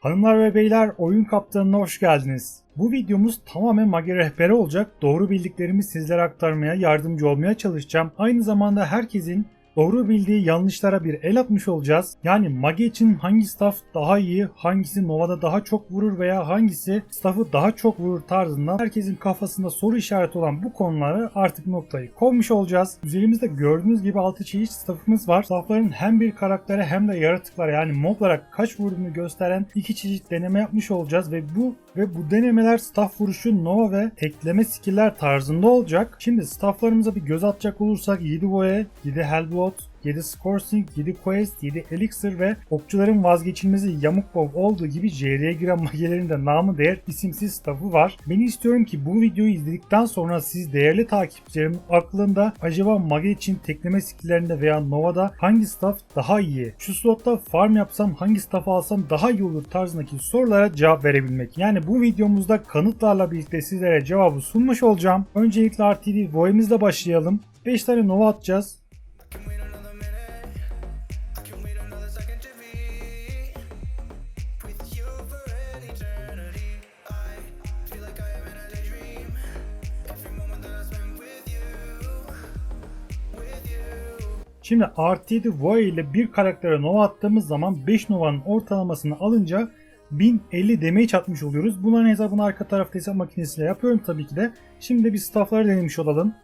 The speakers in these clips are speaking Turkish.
Hanımlar ve beyler oyun kaptanına hoş geldiniz. Bu videomuz tamamen Mage rehberi olacak. Doğru bildiklerimi sizlere aktarmaya, yardımcı olmaya çalışacağım. Aynı zamanda herkesin doğru bildiği yanlışlara bir el atmış olacağız. Yani Mage için hangi staff daha iyi, hangisi Nova'da daha çok vurur veya hangisi staff'ı daha çok vurur tarzında herkesin kafasında soru işareti olan bu konuları artık noktayı koymuş olacağız. Üzerimizde gördüğünüz gibi 6 çeşit staff'ımız var. Staff'ların hem bir karaktere hem de yaratıklara yani moblara kaç vurduğunu gösteren iki çeşit deneme yapmış olacağız ve bu ve bu denemeler staff vuruşu, nova ve tekleme skill'ler tarzında olacak. Şimdi staff'larımıza bir göz atacak olursak 7 boya, 7 Hellblood, 7 Scourging, 7 Quest, 7 Elixir ve okçuların vazgeçilmezi Yamuk Bow olduğu gibi JR'ye giren magelerin de namı değer isimsiz staff'ı var. Ben istiyorum ki bu videoyu izledikten sonra siz değerli takipçilerimin aklında acaba mage için tekleme skill'lerinde veya Nova'da hangi staff daha iyi? Şu slotta farm yapsam hangi staff'ı alsam daha iyi olur tarzındaki sorulara cevap verebilmek. Yani bu videomuzda kanıtlarla birlikte sizlere cevabı sunmuş olacağım. Öncelikle RTD Voy'imizle başlayalım. 5 tane Nova atacağız. Şimdi RTD Voy ile bir karaktere Nova attığımız zaman 5 Nova'nın ortalamasını alınca 1050 damage atmış oluyoruz. Bunların hesabını arka tarafta hesap makinesiyle yapıyorum tabii ki de. Şimdi bir staffları denemiş olalım.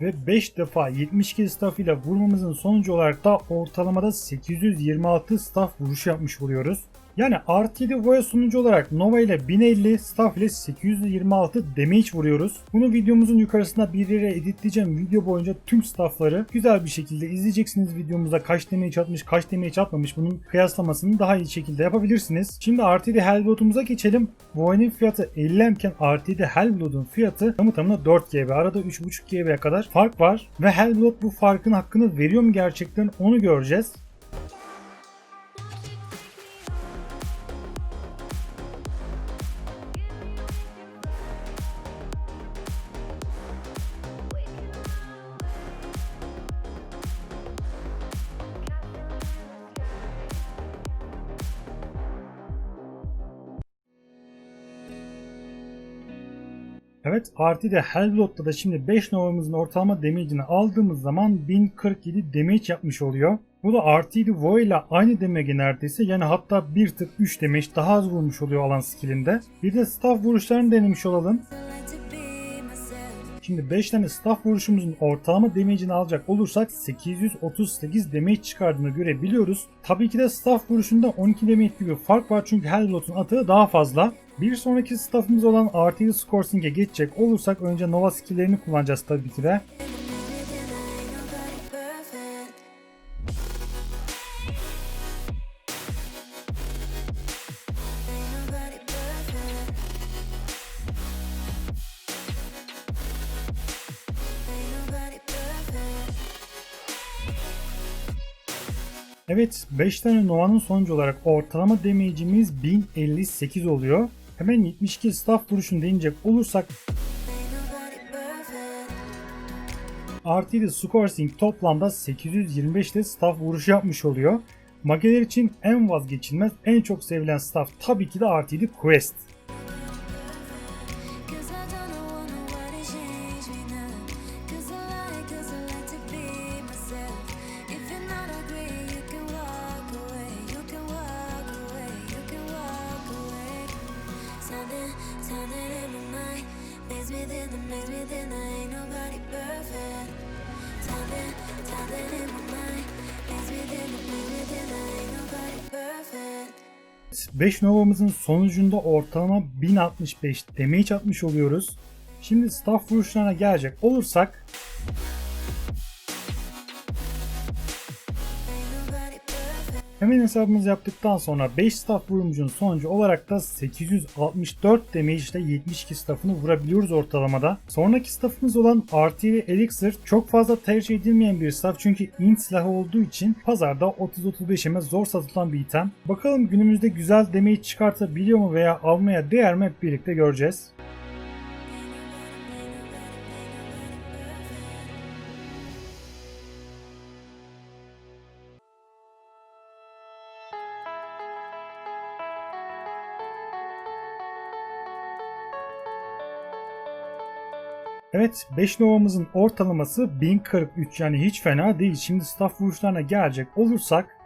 Ve 5 defa 72 staff ile vurmamızın sonucu olarak da ortalamada 826 staff vuruş yapmış oluyoruz. Yani R7 Voya sunucu olarak Nova ile 1050, Staff ile 826 damage vuruyoruz. Bunu videomuzun yukarısında bir yere editleyeceğim. Video boyunca tüm staffları güzel bir şekilde izleyeceksiniz. Videomuzda kaç damage atmış, kaç damage atmamış bunun kıyaslamasını daha iyi şekilde yapabilirsiniz. Şimdi R7 Hellblood'umuza geçelim. Voya'nın fiyatı 50 iken R7 Hellblood'un fiyatı tamı tamına 4 GB. Arada 3.5 GB'ye kadar fark var. Ve Hellblood bu farkın hakkını veriyor mu gerçekten onu göreceğiz. Evet artı de Hellblood'da da şimdi 5 Nova'mızın ortalama damage'ini aldığımız zaman 1047 damage yapmış oluyor. Bu da artıydı Vo ile aynı damage neredeyse yani hatta bir tık 3 damage daha az vurmuş oluyor alan skillinde. Bir de staff vuruşlarını denemiş olalım. Şimdi 5 tane staff vuruşumuzun ortalama damage'ini alacak olursak 838 damage çıkardığını görebiliyoruz. Tabii ki de staff vuruşunda 12 damage gibi fark var çünkü Hellblood'un atığı daha fazla. Bir sonraki staffımız olan Artillery Scourging'e geçecek olursak önce Nova skill'lerini kullanacağız tabii ki de. Evet 5 tane Nova'nın sonucu olarak ortalama damage'imiz 1058 oluyor. Hemen 72 staff vuruşunu deneyecek olursak Artı 7 Scourging toplamda 825 de staff vuruşu yapmış oluyor. Mageler için en vazgeçilmez, en çok sevilen staff tabii ki de Artı 7 Quest. 5 Nova'mızın sonucunda ortalama 1065 damage atmış oluyoruz. Şimdi staff vuruşlarına gelecek olursak hemen hesabımızı yaptıktan sonra 5 staff vurumcunun sonucu olarak da 864 damage ile 72 staffını vurabiliyoruz ortalamada. Sonraki staffımız olan RT ve Elixir çok fazla tercih edilmeyen bir staff çünkü int silahı olduğu için pazarda 30-35'eme zor satılan bir item. Bakalım günümüzde güzel damage çıkartabiliyor mu veya almaya değer mi hep birlikte göreceğiz. Evet 5 Nova'mızın ortalaması 1043 yani hiç fena değil. Şimdi staff vuruşlarına gelecek olursak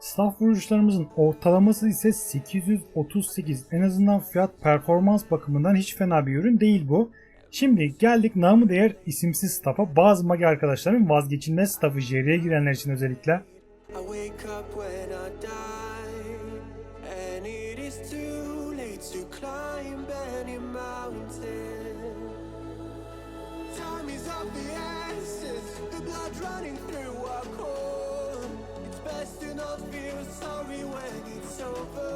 Staff vuruşlarımızın ortalaması ise 838. En azından fiyat performans bakımından hiç fena bir ürün değil bu. Şimdi geldik namı değer isimsiz staff'a. Bazı magi arkadaşlarım vazgeçilmez staff'ı JR'ye girenler için özellikle I wake up when running through our core. It's best to not feel sorry when it's over.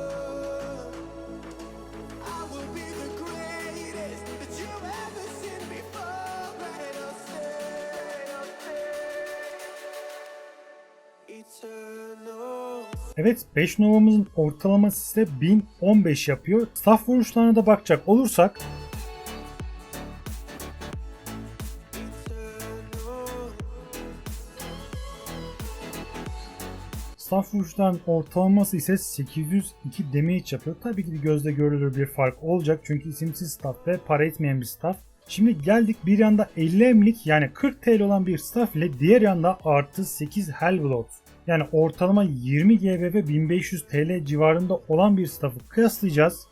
I will be the greatest that you've ever seen before, and I'll stay, I'll stay eternal. Evet 5 Nova'mızın ortalaması ise 1015 yapıyor. Staff vuruşlarına da bakacak olursak Staff vuruşların ortalaması ise 802 damage yapıyor. Tabii ki de gözle görülür bir fark olacak çünkü isimsiz staff ve para etmeyen bir staff. Şimdi geldik bir yanda 50 emlik yani 40 TL olan bir staff ile diğer yanda artı 8 Hellblood. Yani ortalama 20 GB ve 1500 TL civarında olan bir staff'ı kıyaslayacağız.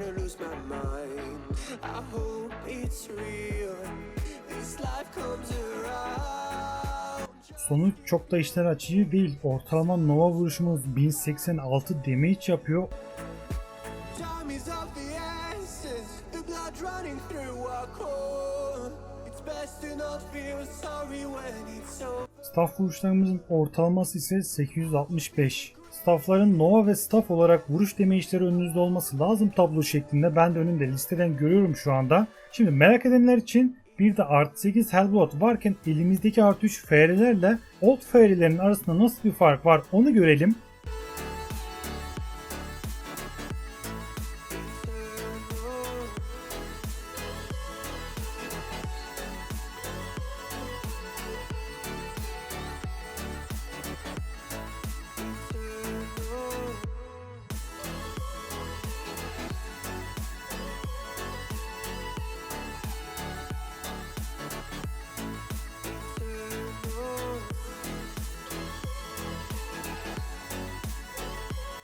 Kinda lose my mind. I hope it's real. This life comes around. Sonuç çok da işler açıcı değil. Ortalama Nova vuruşumuz 1086 damage yapıyor. Time is of the essence, the blood running through our core. It's best to not feel sorry when it's over. Staff vuruşlarımızın ortalaması ise 865. Staffların Nova ve Staff olarak vuruş damage'leri önünüzde olması lazım tablo şeklinde. Ben de önümde listeden görüyorum şu anda. Şimdi merak edenler için bir de artı 8 Hellblood varken elimizdeki artı 3 FR'lerle Old FR'lerin arasında nasıl bir fark var onu görelim.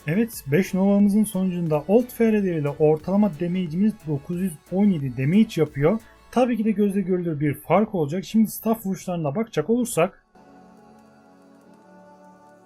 Evet 5 Nova'mızın sonucunda Old FR'leri ile ortalama damage'imiz 917 damage yapıyor. Tabii ki de gözle görülür bir fark olacak. Şimdi staff vuruşlarına bakacak olursak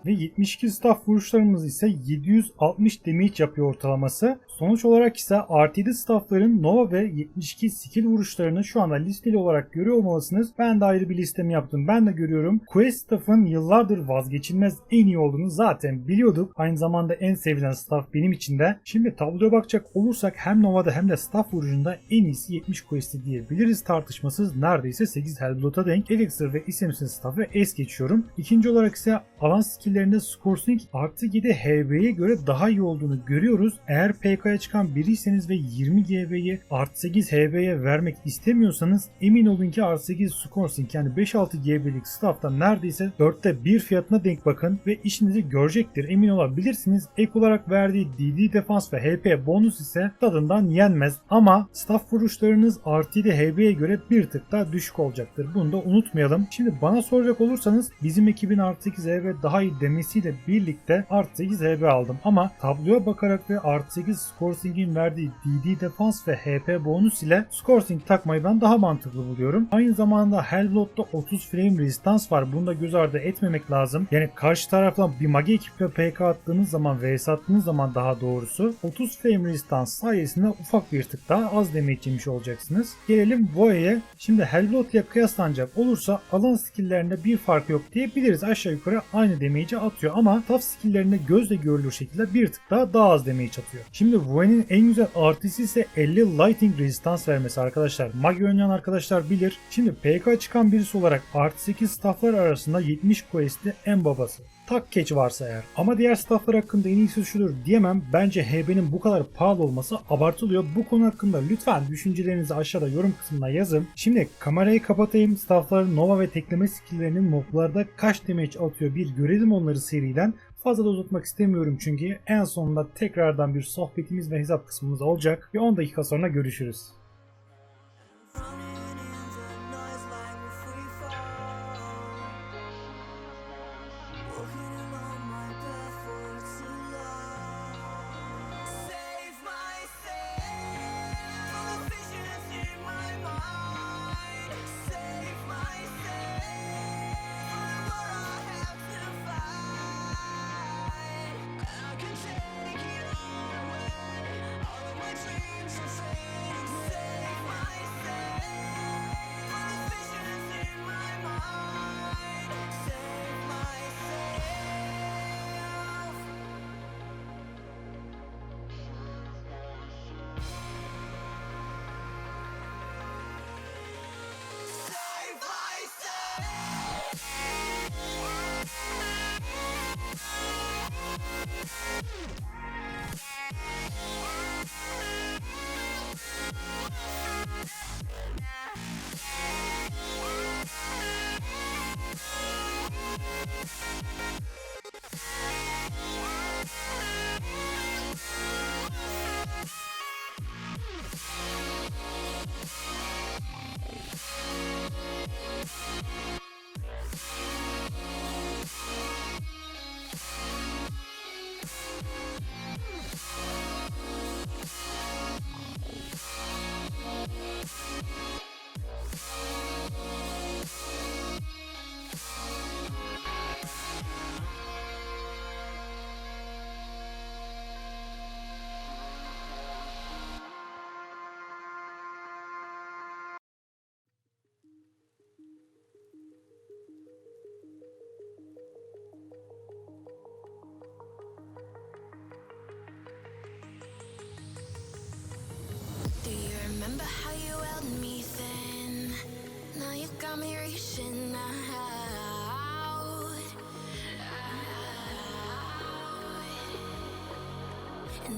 ve 72 staff vuruşlarımız ise 760 damage yapıyor ortalaması. Sonuç olarak ise 7 staffların Nova ve 72 skill vuruşlarını şu anda listeli olarak görüyor olmalısınız. Ben de ayrı bir listemi yaptım. Ben de görüyorum. Quest staff'ın yıllardır vazgeçilmez en iyi olduğunu zaten biliyorduk. Aynı zamanda en sevilen staff benim için de. Şimdi tabloya bakacak olursak hem Nova'da hem de staff vuruşunda en iyisi 70 Quest'i diyebiliriz tartışmasız. Neredeyse 8 Hellblood'a denk. Elixir ve isimsiz staff'ı es geçiyorum. İkinci olarak ise alan skill'lerinde Scoresync artı 7 HB'ye göre daha iyi olduğunu görüyoruz. Eğer PK'ya çıkan biriyseniz ve 20 GB'yi artı 8 HB'ye vermek istemiyorsanız emin olun ki artı 8 Scoresync yani 5-6 GB'lik staff'ta neredeyse 4'te 1 fiyatına denk bakın ve işinizi görecektir. Emin olabilirsiniz. Ek olarak verdiği DD defans ve HP bonus ise tadından yenmez. Ama staff vuruşlarınız 7 HB'ye göre bir tık daha düşük olacaktır. Bunu da unutmayalım. Şimdi bana soracak olursanız bizim ekibin artı 8 HB daha iyi demesiyle birlikte artı 8 HB aldım. Ama tabloya bakarak ve artı 8 Scoresing'in verdiği DD defans ve HP bonus ile Scoresing takmayı ben daha mantıklı buluyorum. Aynı zamanda Hellblood'da 30 frame resistance var. Bunu da göz ardı etmemek lazım. Yani karşı taraftan bir magi ekiple PK attığınız zaman vs attığınız zaman daha doğrusu 30 frame resistance sayesinde ufak bir tık daha az damage yemiş olacaksınız. Gelelim Voe'ye. Şimdi Hellblood ile kıyaslanacak olursa alan skill'lerinde bir fark yok diyebiliriz. Aşağı yukarı aynı damage'i atıyor ama tough skill'lerinde gözle görülür şekilde bir tık daha daha az damage atıyor. Şimdi Voe'nin en güzel artısı ise 50 Lighting Resistance vermesi arkadaşlar. Magi oynayan arkadaşlar bilir. Şimdi PK çıkan birisi olarak artı 8 stafflar arasında 70 quest'li en babası. tak catch varsa eğer. Ama diğer stafflar hakkında en iyisi şudur diyemem. Bence HB'nin bu kadar pahalı olması abartılıyor. Bu konu hakkında lütfen düşüncelerinizi aşağıda yorum kısmına yazın. Şimdi kamerayı kapatayım. Staffların Nova ve tekleme skilllerinin moblarda kaç damage atıyor bir görelim onları seriden. Fazla da uzatmak istemiyorum çünkü en sonunda tekrardan bir sohbetimiz ve hesap kısmımız olacak. Ve 10 dakika sonra görüşürüz.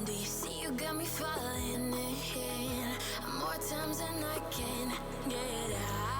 Do you see you got me falling in more times than I can get out?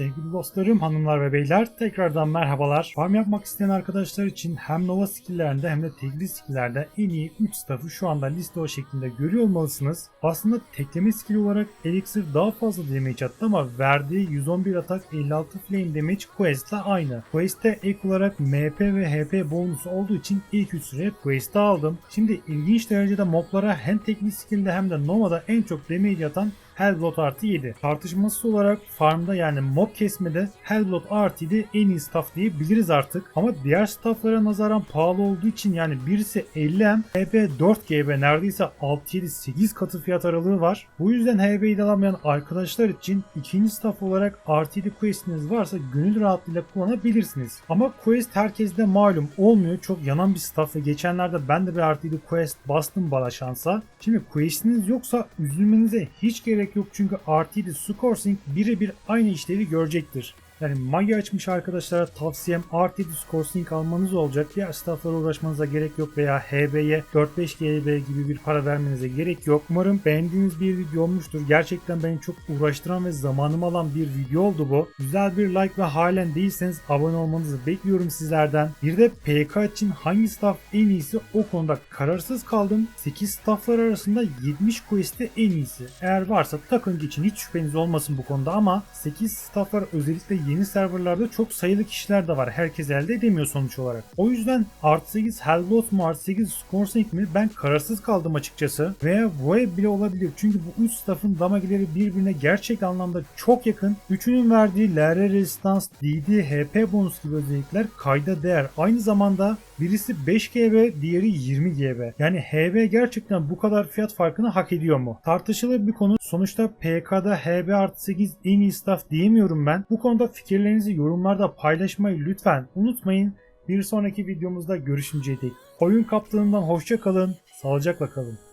Sevgili dostlarım, hanımlar ve beyler tekrardan merhabalar. Farm yapmak isteyen arkadaşlar için hem Nova skill'lerinde hem de tekli skill'lerde en iyi 3 staff'ı şu anda liste o şeklinde görüyor olmalısınız. Aslında tekleme skill olarak Elixir daha fazla damage attı ama verdiği 111 atak 56 flame damage Quest'le aynı. Quest'te ek olarak MP ve HP bonusu olduğu için ilk 3 sıraya Quest'i aldım. Şimdi ilginç derecede moblara hem tekli skill'de hem de Nova'da en çok damage atan Hellblood artı 7. Tartışmasız olarak farmda yani mob kesmede Hellblood artı 7 en iyi staff diyebiliriz artık. Ama diğer stafflara nazaran pahalı olduğu için yani birisi 50M, HB 4GB neredeyse 6-7-8 katı fiyat aralığı var. Bu yüzden HB'yi alamayan arkadaşlar için ikinci staff olarak artı 7 questiniz varsa gönül rahatlığıyla kullanabilirsiniz. Ama quest herkeste malum olmuyor. Çok yanan bir staff ve geçenlerde ben de bir artı 7 quest bastım bana şansa. Şimdi questiniz yoksa üzülmenize hiç gerek yok çünkü 7 Scoresync birebir aynı işlevi görecektir. Yani Magi açmış arkadaşlara tavsiyem artı 7 Scoresync almanız olacak. Diğer stafflara uğraşmanıza gerek yok veya HB'ye 4-5 GB gibi bir para vermenize gerek yok. Umarım beğendiğiniz bir video olmuştur. Gerçekten beni çok uğraştıran ve zamanımı alan bir video oldu bu. Güzel bir like ve halen değilseniz abone olmanızı bekliyorum sizlerden. Bir de PK için hangi staff en iyisi o konuda kararsız kaldım. 8 stafflar arasında 70 quest'te en iyisi. Eğer varsa takınca için hiç şüpheniz olmasın bu konuda ama 8 stafflar özellikle yeni serverlarda çok sayılı kişiler de var. Herkes elde edemiyor sonuç olarak. O yüzden artı 8 Hellblood mu artı 8 Scoresync mi ben kararsız kaldım açıkçası. Veya Voe bile olabilir. Çünkü bu 3 staffın damageleri birbirine gerçek anlamda çok yakın. Üçünün verdiği LR Resistance, DD, HP bonus gibi özellikler kayda değer. Aynı zamanda Birisi 5 GB, diğeri 20 GB. Yani HB gerçekten bu kadar fiyat farkını hak ediyor mu? Tartışılır bir konu. Sonuçta PK'da HB artı 8 en iyi staff diyemiyorum ben. Bu konuda fikirlerinizi yorumlarda paylaşmayı lütfen unutmayın. Bir sonraki videomuzda görüşünceye dek. Oyun kaptanından hoşça kalın, sağlıcakla kalın.